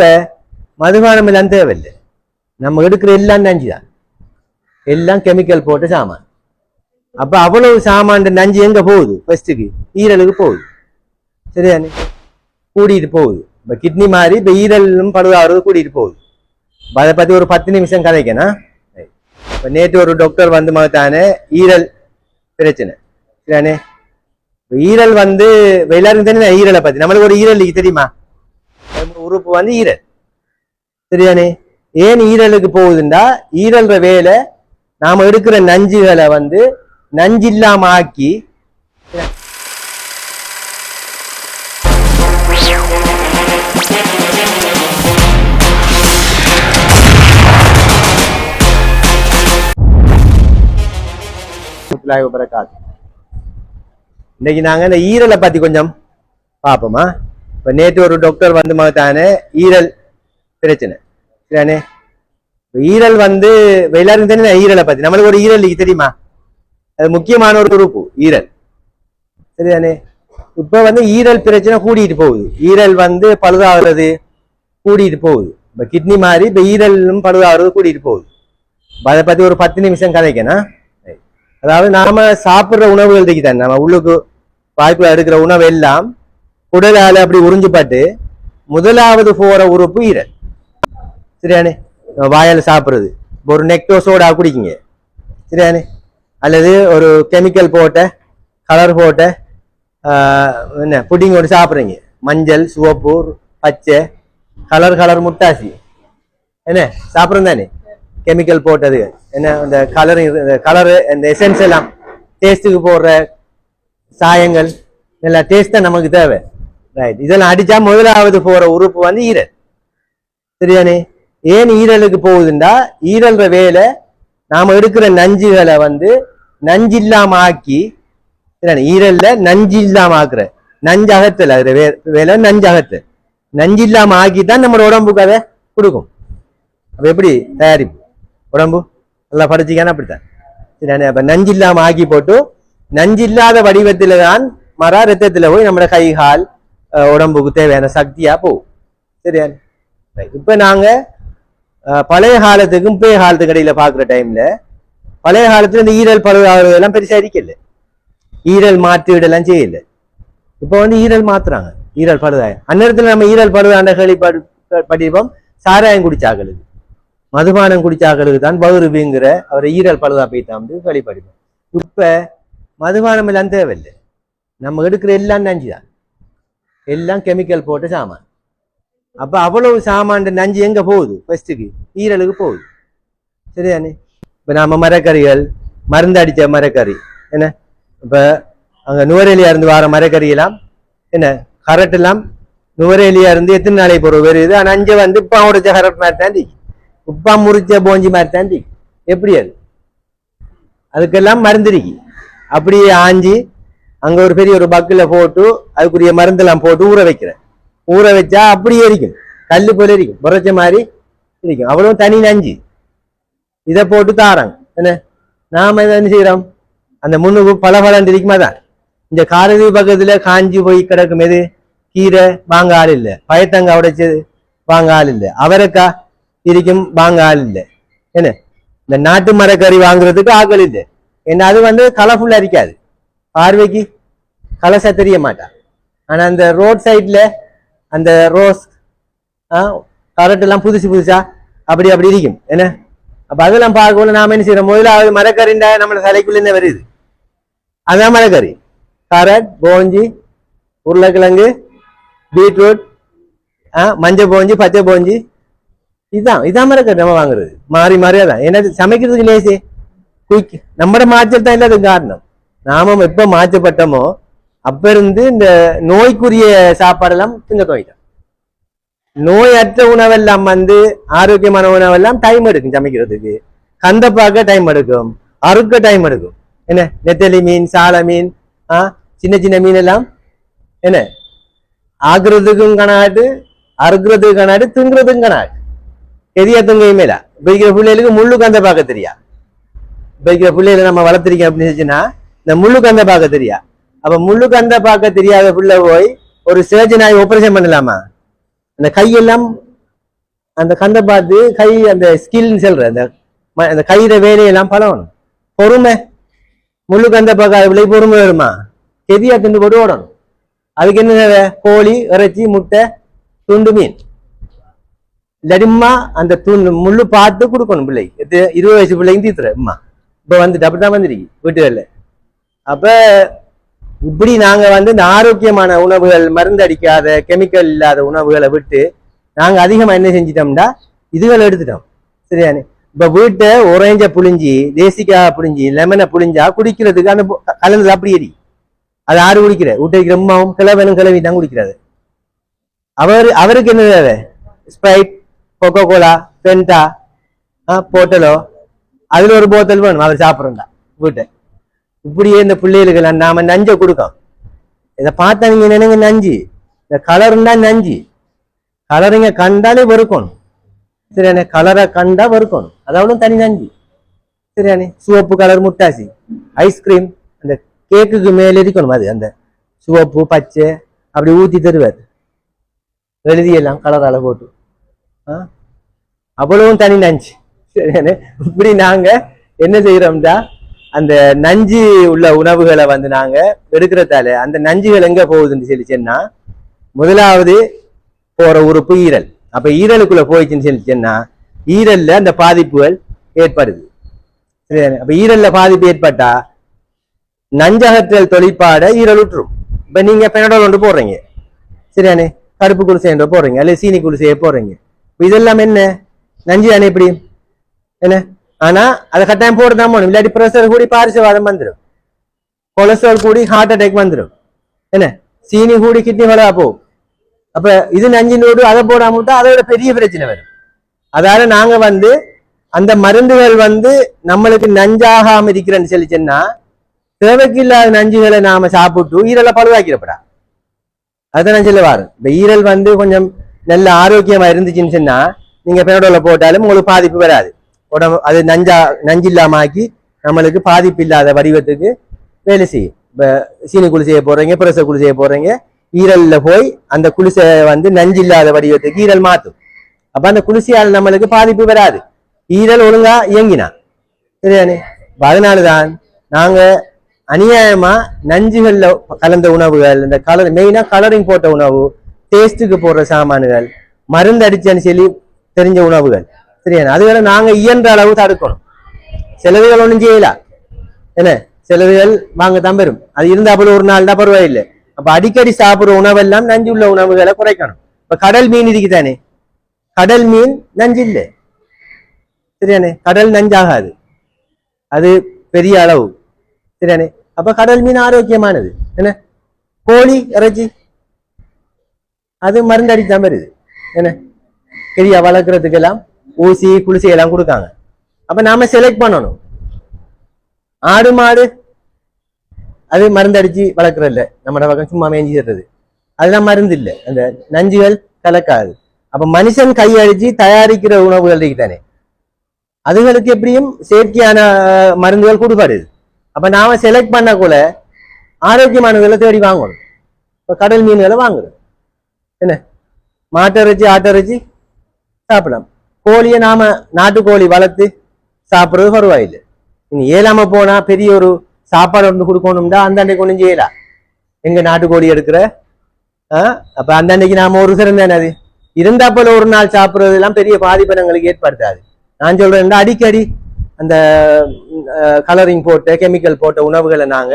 இப்ப மதுபானம் எல்லாம் தேவையில்லை. நம்ம எடுக்கிற எல்லாம் நஞ்சு தான். எல்லாம் கெமிக்கல் போட்ட சாமான். அப்ப அவ்வளவு சாமான் நஞ்சு எங்க போகுது? ஃபர்ஸ்ட்டுக்கு ஈரலுக்கு போகுது. சரியானே கூட்டிட்டு போகுது. இப்ப கிட்னி மாதிரி இப்ப ஈரலும் பழுதாகிறது கூட்டிட்டு போகுது. இப்ப அதை பத்தி ஒரு பத்து நிமிஷம் கதைக்கணும். இப்ப நேற்று ஒரு டாக்டர் வந்து மகத்தானே ஈரல் பிரச்சனை. சரியானே இப்ப ஈரல் வந்து எல்லாருக்கும் தெரியும் ஈரலை பத்தி? நம்மளுக்கு ஒரு ஈரல் தெரியுமா? உறுப்பு வந்து ஈரல். சரியானே ஏன் ஈரலுக்கு போகுதுண்டா? ஈரல்ற வேலை நாம எடுக்கிற நஞ்சுகளை வந்து நஞ்சு இல்லாம ஆக்கி. இன்னைக்கு நாங்க இந்த ஈரலை பத்தி கொஞ்சம் பார்ப்போமா? இப்போ நேற்று ஒரு டாக்டர் வந்து மகத்தானே ஈரல் பிரச்சனை. சரியானே இப்போ ஈரல் வந்து எல்லாருக்கும் தெரியும் ஈரலை பற்றி நம்மளுக்கு ஒரு ஈரல் இருக்கு தெரியுமா? அது முக்கியமான ஒரு உறுப்பு ஈரல். சரிதானே? இப்போ வந்து ஈரல் பிரச்சனை கூடிட்டு போகுது. ஈரல் வந்து பழுதாகிறது கூடிட்டு போகுது. இப்போ கிட்னி மாதிரி இப்போ ஈரலும் பழுதாகிறது கூட்டிகிட்டு போகுது. அதை பற்றி ஒரு பத்து நிமிஷம் கதைக்கணும். அதாவது நாம சாப்பிட்ற உணவுகள் தான் நம்ம உள்ளுக்கு வாய்ப்புல எடுக்கிற உணவு எல்லாம் உடலால அப்படி உறிஞ்சுப்பட்டு முதலாவது போற உறுப்பு ஈரல் சரியானே? வாயால் சாப்பிட்றது. இப்போ ஒரு நெக்டோ சோடா குடிக்குங்க. சரியானே? அல்லது ஒரு கெமிக்கல் போட்ட கலர் போட்ட என்ன புட்டிங் ஒன்று சாப்பிட்றீங்க. மஞ்சள் சிவப்பு பச்சை கலர் கலர் முட்டாசி. என்ன? சாப்பிட்றோம் தானே? கெமிக்கல் போட்டது. என்ன இந்த கலர் கலரு இந்த எசன்ஸ் எல்லாம் டேஸ்ட்டுக்கு போடுற சாயங்கள் எல்லாம் டேஸ்ட் தான் நமக்கு தேவை. ரைட் இதெல்லாம் அடிச்சா முதலாவது போற உறுப்பு வந்து ஈரல். சரியானே ஏன் ஈரலுக்கு போகுதுண்டா? ஈரல்ற வேலை நாம எடுக்கிற நஞ்சுகளை வந்து நஞ்சு இல்லாம ஆக்கி சரியானே? ஈரல்ல நஞ்சு இல்லாம ஆக்குற நஞ்சு அகத்தல் அது வே- வேலை நஞ்சு அகத்தல் நஞ்சு இல்லாம ஆக்கி தான் நம்ம உடம்புக்கு அதை கொடுக்கும். அப்ப எப்படி தயாரிப்பு? உடம்பு? நல்லா படிச்சிக்கான அப்படித்தான். சரியானே அப்ப நஞ்சு இல்லாம ஆக்கி போட்டு நஞ்சு இல்லாத வடிவத்துல தான் மர ரத்தத்துல போய் நம்ம கை கால் உடம்புக்கு தேவையான சக்தியா போகும் சரியா? இப்ப நாங்க பழைய காலத்துக்கும் இப்பய காலத்துக்கு இடையில பாக்குற டைம்ல பழைய காலத்துல இந்த ஈரல் பழுவாகிறது எல்லாம் பெருசா இருக்கல. ஈரல் மாற்றீடெல்லாம் செய்யல. இப்ப வந்து ஈரல் மாத்துறாங்க. ஈரல் பழுதாயம் அந்நேரத்துல நம்ம ஈரல் பழுதாண்ட கேள்வி படிப்போம் சாராயம் குடிச்சாக்களுக்கு. மதுபானம் குடிச்சாக்களுக்கு தான் பௌருபிங்கிற அவர் ஈரல் பழுதா போயிட்டான் வந்து கேள்விப்படிப்போம் இப்ப மதுபானம் எல்லாம் தேவையில்லை. நம்ம எடுக்கிற எல்லாம் நஞ்சுதான். எல்லாம் கெமிக்கல் போட்ட சாமான். அப்ப அவ்வளவு சாமான் நஞ்சு எங்க போகுது? ஃபஸ்ட்டுக்கு ஈரலுக்கு போகுது. சரியானே இப்ப நாம மரக்கறிகள் மருந்து அடித்த மரக்கறி. என்ன? இப்ப அங்க நுவரேலியா இருந்து வர மரக்கறி எல்லாம் என்ன? கரட் எல்லாம் நுவரேலியா இருந்து எத்தனை நாளைக்கு போற வருது ஆனா அஞ்சு வந்து உப்பா உடைச்ச கரட் மாதிரி தாண்டி உப்பா முறிச்ச போஞ்சி மாதிரி தாண்டி எப்படி அது? அதுக்கெல்லாம் மருந்துருக்கு அப்படியே ஆஞ்சி அங்க ஒரு பெரிய ஒரு பக்கில போட்டு அதுக்குரிய மருந்தெல்லாம் போட்டு ஊற வைக்கிறேன். ஊற வச்சா அப்படியே இருக்கும் கல்லு போல இருக்கும் புரைச்ச மாதிரி இருக்கும் அவ்வளோ தனி நஞ்சு. இதை போட்டு தாராங்க. என்ன? நாம இதை என்ன செய்யறோம்? அந்த முன்னுக்கு பல பலன் இருக்குமா தான்? இந்த காரதி பக்கத்துல காஞ்சி போய் கிடக்கும் எது? கீரை வாங்க ஆள் இல்லை. பயத்தங்காய் உடைச்சது வாங்க ஆள் இல்லை. அவரைக்கா இருக்கும் வாங்க ஆள் இல்லை. என்ன? இந்த நாட்டு மரக்கறி வாங்குறதுக்கு ஆக்கள் இல்லை. என்ன அது வந்து கலர்ஃபுல்லாக இருக்காது. பார்வைக்கு கலசா தெரிய மாட்டா. ஆனா அந்த ரோட் சைட்ல அந்த ரோஸ் கரண்ட் எல்லாம் புதுசு புதுசா அப்படி அப்படி இருக்கும். என்ன? அப்ப அதெல்லாம் பார்க்கல நாம என்ன செய்யறோம்? முதலாவது மரக்கறிண்டா நம்ம தலைக்குள்ள என்ன வருது? அதான் மரக்கறி. கரட் போஞ்சி உருளைக்கிழங்கு பீட்ரூட் மஞ்சள் போஞ்சி பச்சை போஞ்சி இதுதான் இதான் மரக்கறி நம்ம வாங்குறது. மாறி மாறியா தான். என்ன சமைக்கிறதுக்கு லேசே குயிக் நம்மட மாற்றல் தான் இல்லாத காரணம். நாம எப்ப மாற்றப்பட்டோமோ அப்ப இருந்து இந்த நோய்க்குரிய சாப்பாடெல்லாம் திங்க துவைட்டோம் நோயற்ற உணவெல்லாம் வந்து ஆரோக்கியமான உணவெல்லாம் டைம் எடுக்கும் சமைக்கிறதுக்கு. கந்த பார்க்க டைம் எடுக்கும். அறுக்க டைம் எடுக்கும். என்ன? நெத்தலி மீன் சால மீன் ஆ? சின்ன சின்ன மீன் எல்லாம் என்ன? ஆக்குறதுக்கும் கணாட்டு அறுக்கிறதுக்கு கணாட்டு திங்குறதுக்கும் கணாட்டு. எதையா துங்கையும் மேலா. இப்ப பிள்ளைகளுக்கு முள்ளு கந்த பார்க்க தெரியா பிடிக்கிற பிள்ளைகளை நம்ம வளர்த்துருக்கோம் அப்படின்னு சொல்லிச்சுன்னா இந்த முள்ளு கந்த பார்க்க தெரியா? அப்ப முள்ளு கந்த பார்க்க தெரியாத பிள்ளை போய் ஒரு சர்ஜன் ஆகி ஆபரேஷன் பண்ணலாமா? அந்த கையெல்லாம் அந்த கந்தை பார்த்து கை அந்த ஸ்கில்னு சொல்ற அந்த ம- அந்த கையில வேலையெல்லாம் பழகணும். பொறுமை. முள்ளு கந்த பார்க்காத பிள்ளை பொறுமை வருமா? கெதியா திண்டு போட்டு ஓடணும். அதுக்கு என்ன தேவை? கோழி இறைச்சி முட்டை துண்டு மீன். லடிம்மா அந்த துண்டு முள்ளு பார்த்து கொடுக்கணும் பிள்ளை. இது இருபது வயசு பிள்ளைங்க தீத்துற அம்மா இப்போ வந்துட்டு அப்படிதான் வந்துருக்கு வீட்டுகள்ல. அப்ப இப்படி நாங்க வந்து இந்த ஆரோக்கியமான உணவுகள் மருந்து அடிக்காத கெமிக்கல் இல்லாத உணவுகளை விட்டு நாங்க அதிகமா என்ன செஞ்சிட்டோம்டா? இதுகளை எடுத்துட்டோம். சரியானே? இப்ப வீட்டை ஒரேஞ்ச புளிஞ்சி தேசிக்காய் புளிஞ்சி லெமனை புளிஞ்சா குடிக்கிறதுக்கு அந்த பொ- கலந்தது அப்படி எரி. அது ஆறு குடிக்கிற. வீட்டைக்கு ரொம்பவும் கிளவனும் கிளவி தான் குடிக்கிறது. அவர் அவருக்கு என்ன தேவை? ஸ்ப்ரைட் கொக்கோ கோலா பென்டா போட்டலோ அதுல ஒரு போத்தல் வேணும். அவர் சாப்பிட்றா வீட்டை. இப்படியே இந்த பிள்ளைகளுக்கு நாம நஞ்சை கொடுக்கோம் இதை பார்த்தா நீங்க நினைங்க நஞ்சு. இந்த கலருண்டா நஞ்சு. கலருங்க கண்டாலே வெறுக்கணும் சரியானே கலரை கண்டா வெறுக்கணும் அதாவது தனி நஞ்சு. சரியானே சிவப்பு கலர் முட்டாசி. ஐஸ்கிரீம் அந்த கேக்குக்கு மேல இருக்கணும் அது. அந்த சிவப்பு பச்சை அப்படி ஊத்தி தருவார். எழுதியெல்லாம் கலரால போட்டு. ஆ? அவ்வளவும் தனி நஞ்சு. சரியானே இப்படி நாங்க என்ன செய்யறோம்டா அந்த நஞ்சு உள்ள உணவுகளை வந்து நாங்க எடுக்கிறதால அந்த நஞ்சுகள் எங்க போகுதுன்னு சொல்லிச்சேன்னா முதலாவது போற உறுப்பு ஈரல். அப்ப ஈரலுக்குள்ள போயிடுச்சுன்னு சொல்லிச்சேன்னா ஈரல்ல அந்த பாதிப்புகள் ஏற்படுது. சரிதானே? அப்ப ஈரல்ல பாதிப்பு ஏற்பட்டா நஞ்சகற்றல் தொழிற்பாட ஈரல் இப்ப நீங்க பெனடோல் ஒன்று போடுறீங்க. சரியானே கருப்பு குளிசை ஒன்று போடுறீங்க. அல்லது சீனி குடிசையை போடுறீங்க. இதெல்லாம் என்ன? நஞ்சு தானே இப்படி? என்ன? ஆனா அதை கட்டாயம் போட்டுதான் போகணும் இல்லாட்டி ப்ரெஷர் கூடி பாரிசவாதம் வந்துடும் கொலஸ்ட்ரால் கூடி ஹார்ட் அட்டாக் வந்துடும் என்ன சீனி கூடி கிட்னி வளரா போகும் அப்ப இது நஞ்சு நோடு அதை போடாம விட்டா அதோட பெரிய பிரச்சனை வரும் அதால நாங்க வந்து அந்த மருந்துகள் வந்து நம்மளுக்கு நஞ்சாகாம இருக்கிறேன்னு சொல்லி சொன்னா தேவைக்கு நஞ்சுகளை நாம சாப்பிட்டு ஈரலை பழுவாக்கிறப்படா அதுதான் நான் சொல்ல இப்ப ஈரல் வந்து கொஞ்சம் நல்ல ஆரோக்கியமா இருந்துச்சுன்னு சொன்னா நீங்க பெனடோல போட்டாலும் உங்களுக்கு பாதிப்பு வராது உடம்பு அது நஞ்சா நஞ்சு இல்லாம ஆக்கி நம்மளுக்கு பாதிப்பு இல்லாத வடிவத்துக்கு வேலை செய்யும். இப்போ சீனி குளிசையை போடுறீங்க பிரச குளிசையை போடுறீங்க ஈரலில் போய் அந்த குளிசை வந்து நஞ்சு இல்லாத வடிவத்துக்கு ஈரல் மாற்றும் அப்போ அந்த குளிசையால் நம்மளுக்கு பாதிப்பு வராது. ஈரல் ஒழுங்கா இயங்கினா. சரியானே அதனால தான் நாங்கள் அநியாயமா நஞ்சுகள்ல கலந்த உணவுகள் இந்த கலர் மெயினா கலரிங் போட்ட உணவு டேஸ்ட்டுக்கு போடுற சாமான்கள் மருந்து அடிச்சேன்னு சொல்லி தெரிஞ்ச உணவுகள் அது அதுகளை நாங்க இயன்ற அளவு தடுக்கணும். செலவுகள் ஒண்ணும் செய்யல. என்ன? செலவுகள் வாங்க தான் வரும் அது இருந்தா போல ஒரு நாள் தான் பரவாயில்லை. அப்ப அடிக்கடி சாப்பிடுற உணவெல்லாம் நஞ்சு உள்ள உணவுகளை குறைக்கணும். இப்ப கடல் மீன் இருக்குதானே? கடல் மீன் நஞ்சு இல்லை சரியானே? கடல் நஞ்சாகாது. அது பெரிய அளவு. சரியானே? அப்ப கடல் மீன் ஆரோக்கியமானது. என்ன? கோழி இறைச்சி. அது மருந்து அடித்தான் வருது என்ன? பெரிய வளர்க்கறதுக்கெல்லாம் ஊசி குளிசி எல்லாம் கொடுக்காங்க. அப்ப நாம செலக்ட் பண்ணணும். ஆடு மாடு அது மருந்து அடிச்சு வளர்க்கறதில்ல நம்ம பக்கம் சும்மா மேய்ஞ்சிடுறது அதெல்லாம் மருந்து இல்லை. அந்த நஞ்சுகள் கலக்காது. அப்ப மனுஷன் கையடிச்சு தயாரிக்கிற உணவுகள் தானே அதுகளுக்கு எப்படியும் செயற்கையான மருந்துகள் கொடுப்பாரு. அப்ப நாம செலக்ட் பண்ணக்குள்ள ஆரோக்கியமானதுகளை தேடி வாங்கணும். இப்ப கடல் மீன்களை வாங்குறோம். என்ன? மாட்டை இறைச்சி ஆட்டை இறைச்சி சாப்பிடலாம். கோழியை நாம நாட்டுக்கோழி வளர்த்து சாப்பிட்றது பரவாயில்லை இனி ஏலாம போனா பெரிய ஒரு சாப்பாடு ஒன்று கொடுக்கணும்டா அந்த அன்னைக்கு ஒன்றும் செய்யலாம் எங்க நாட்டுக்கோழி எடுக்கிற? ஆ, அப்ப அந்த அன்னைக்கு நாம ஒரு சிறந்த அது? இருந்தா போல ஒரு நாள் சாப்பிட்றது எல்லாம் பெரிய பாதிப்பினங்களுக்கு ஏற்படுத்தாது. நான் சொல்றேன் அடிக்கடி அந்த கலரிங் போட்ட கெமிக்கல் போட்ட உணவுகளை நாங்க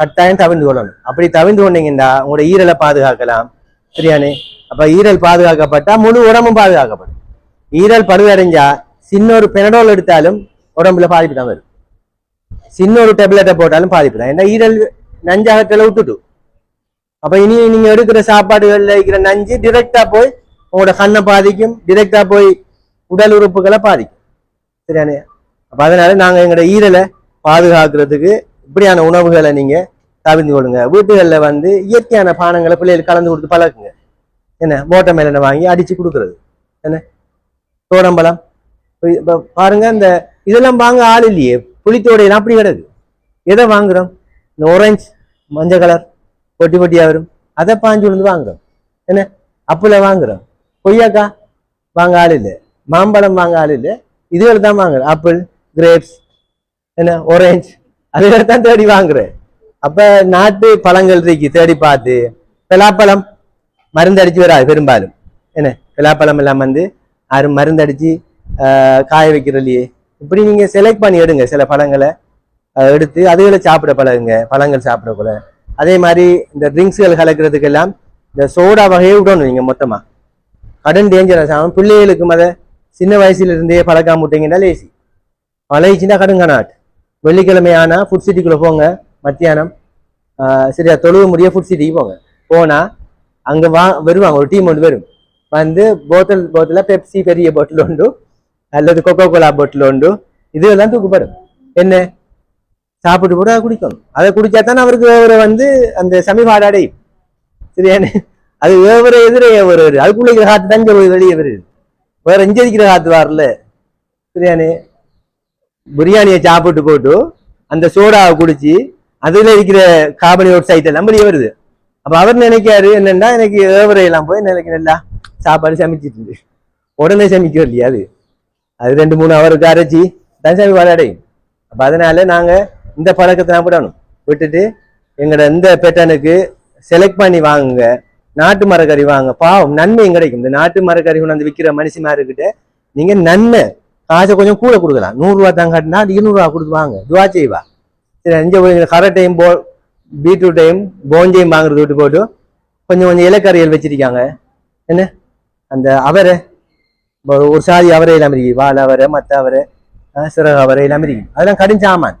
கட்டாயம் தவிர்ந்து கொள்ளணும். அப்படி தவிர்ந்து கொண்டீங்கன்னா உங்களோட ஈரலை பாதுகாக்கலாம். சரியானே? அப்ப ஈரல் பாதுகாக்கப்பட்டா முழு உடம்பும் பாதுகாக்கப்படும். ஈரல் பழுதடைஞ்சா சின்ன ஒரு பெனடோல் எடுத்தாலும் உடம்புல பாதிப்பு தான் வரும். சின்ன ஒரு டேப்லெட்டை போட்டாலும் பாதிப்பு தான். ஏன்னா ஈரல் நஞ்சாகத்தில் விட்டுட்டு. அப்போ இனி நீங்கள் எடுக்கிற சாப்பாடுகளில் இருக்கிற நஞ்சு டிரெக்டாக போய் உங்களோட கண்ணை பாதிக்கும் டிரெக்டாக போய் உடல் உறுப்புகளை பாதிக்கும். சரியானே அப்போ அதனால நாங்கள் எங்களோட ஈரலை பாதுகாக்கிறதுக்கு இப்படியான உணவுகளை நீங்கள் தவிர்த்து கொள்ளுங்க. வீட்டுகளில் வந்து இயற்கையான பானங்களை பிள்ளைகளுக்கு கலந்து கொடுத்து பழக்குங்க. என்ன? போட்ட மேல வாங்கி அடித்து கொடுக்குறது. என்ன? தோடம்பழம். இப்போ பாருங்க இந்த இதெல்லாம் வாங்க ஆள் இல்லையே. புளித்தோடையெல்லாம் அப்படி கிடக்கு. எதை வாங்குறோம்? இந்த ஆரஞ்சு மஞ்சள் கலர் பொட்டி பொட்டியா வரும். அதை பாஞ்சு விழுந்து வாங்குறோம். என்ன? அப்புல வாங்குறோம். கொய்யாக்கா வாங்க ஆள் இல்லை. மாம்பழம் வாங்க ஆள் இல்லை. இதுகளை தான் வாங்குறோம். ஆப்பிள் கிரேப்ஸ் என்ன? ஒரேஞ்ச் அதுகளை தான் தேடி வாங்குறேன். அப்ப நாட்டு பழங்கள் இருக்கு தேடி பார்த்து. பலாப்பழம் மருந்து அடிச்சு வராது பெரும்பாலும். என்ன? பலாப்பழம் எல்லாம் வந்து யாரும் மருந்தடிச்சு காய வைக்கிறதுலையே. இப்படி நீங்கள் செலக்ட் பண்ணி எடுங்க சில பழங்களை எடுத்து அதுகளை சாப்பிட பழகுங்க பழங்கள் சாப்பிடக்கூட அதே மாதிரி இந்த ட்ரிங்க்ஸ்கள் கலக்கிறதுக்கெல்லாம் இந்த சோடா வகையை விடணும் நீங்கள் மொத்தமாக கடன் டேஞ்சரஸ் ஆகும் பிள்ளைகளுக்கும் அதை சின்ன வயசுலேருந்தே பழக்காம விட்டீங்கன்னா லேசி பழகிச்சுன்னா கடன் கனாட் வெள்ளிக்கிழமை ஆனால் ஃபுட் சிட்டிக்குள்ளே போங்க. மத்தியானம் சரியா தொழுவு முடிய ஃபுட் சிட்டிக்கு போங்க. போனால் அங்கே வா வருவாங்க. ஒரு டீம் ஒன்று வரும். வந்து போத்தல் போத்தல பெப்சி பெரிய போட்டில் உண்டு. அல்லது கொக்கோ கோலா போட்டில் உண்டு இதெல்லாம் தூக்கப்படும் என்ன? சாப்பிட்டு கூட குடிக்கணும் அதை குடிச்சா தான் அவருக்கு வேவரை வந்து அந்த சமீபாடு அடையும். சரியானே அது வேவரை எதிரே ஒரு அதுக்குள்ள இருக்கிற காத்து தான் போய் வெளியே வருது. வேற எஞ்சி அடிக்கிற காத்து வரல. சரியானே பிரியாணியை சாப்பிட்டு போட்டு அந்த சோடாவை குடிச்சு அதுல இருக்கிற கார்பன் ஆக்சைட் எல்லாம் வெளியே வருது. அப்ப அவர் நினைக்காரு என்னன்னா எனக்கு ஏவரை எல்லாம் போய் எனக்கு சாப்பாடு சமைச்சிட்டு. உடனே சமைக்க இல்லையா அது. அது ரெண்டு மூணு அவருக்கு அரைச்சி தான் சமைப்பாடு அடையும். அப்போ அதனால நாங்கள் இந்த பழக்கத்தை நான் விடணும். விட்டுட்டு எங்களோட இந்த பேட்டனுக்கு செலக்ட் பண்ணி வாங்குங்க. நாட்டு மரக்கறி வாங்க. பாவம் நன்மையும் கிடைக்கும். இந்த நாட்டு மரக்கறி கொண்டு விற்கிற மனுஷமாருக்கிட்ட நீங்க நன்மை. காசை கொஞ்சம் கூட கொடுக்கலாம். நூறுரூவா தான் காட்டினா அது இருநூறுவா கொடுத்து வாங்க. துவா செய்வா. சரி அஞ்சு கரட்டையும் போ பீட்ரூட்டையும் போஞ்சையும் வாங்குறது விட்டு போட்டு கொஞ்சம் கொஞ்சம் இலக்கறிகள் வச்சிருக்காங்க. என்ன? அந்த அவரை ஒரு- சாதி அவரை எல்லாம் இருக்கு. வாழை அவரை மத்த அவரை சிறகு அவரை எல்லாம் இருக்கு. அதெல்லாம் கடும் சாமான்.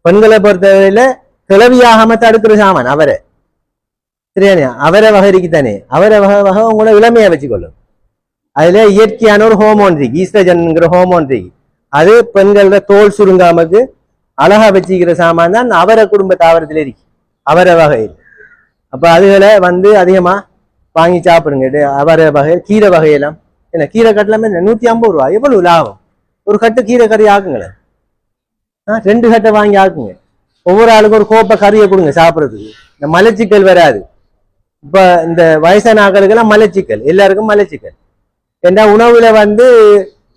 பெண்களை பொறுத்தவரையில கிளவியாகாம தடுக்கிற சாமான் அவரை. சரியானே அவரை வகை இருக்குதானே? அவரை வகை வகை உங்களை இளமையை வச்சுக்கொள்ளும். அதுல இயற்கையான ஒரு ஹோமோன் இருக்கு. ஈஸ்ட்ரஜன்ங்கிற ஹோமோன் இருக்கு. அது பெண்களோட தோல் சுருங்காமக்கு அழகா வச்சுக்கிற சாமான் தான் அவரை குடும்ப தாவரத்துல இருக்கு. அவரை வகையில். அப்ப அதுகளை வந்து அதிகமா வாங்கி சாப்பிடுங்க இது அவரை வகை கீரை வகையெல்லாம். என்ன கீரை கட்டலாமே நூத்தி ஐம்பது ரூபா எவ்வளவு லாபம்? ஒரு கட்டு கீரை கறி ஆக்குங்களேன் ஆ, ரெண்டு கட்டை வாங்கி ஆக்குங்க. ஒவ்வொரு ஆளுக்கும் ஒரு கோப்பை கறியை கொடுங்க சாப்பிட்றதுக்கு. இந்த மலைச்சிக்கல் வராது. இப்ப இந்த வயசான ஆக்களுக்கெல்லாம் மலைச்சிக்கல். எல்லாருக்கும் மலைச்சிக்கல். ஏன்னா உணவுல வந்து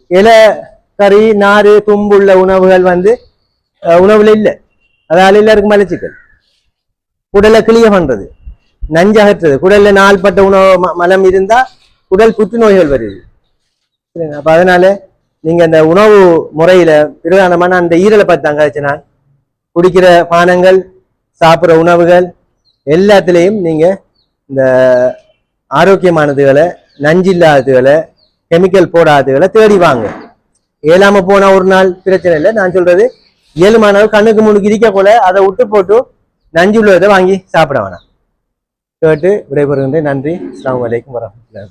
இலை கறி நாறு தும்புள்ள உணவுகள் வந்து உணவுல இல்லை. அதால் எல்லாருக்கும் மலைச்சிக்கல். உடலை கிளிய நஞ்சு அகற்றுறது குடல்ல நாள்பட்ட உணவு ம- மலம் இருந்தா குடல் புற்றுநோய்கள் வருது. சரிங்க அப்ப அதனால நீங்க அந்த உணவு முறையில பிரதானமான அந்த ஈரலை பத்தி தங்க நான் குடிக்கிற பானங்கள் சாப்பிட்ற உணவுகள் எல்லாத்துலேயும் நீங்க இந்த ஆரோக்கியமானதுகளை நஞ்சில்லாததுகளை கெமிக்கல் போடாததுகளை தேடி வாங்க. இயலாம போனா ஒரு நாள் பிரச்சனை இல்லை. நான் சொல்றது இயலுமானவர் கண்ணுக்கு முன்னுக்கு இருக்க போல அதை விட்டு போட்டு நஞ்சு உள்ளதை வாங்கி சாப்பிட வேணாம். கேட்டு விடைபெறுகின்றேன். நன்றி. அஸ்ஸலாமு வலைக்கம் வரமத்துல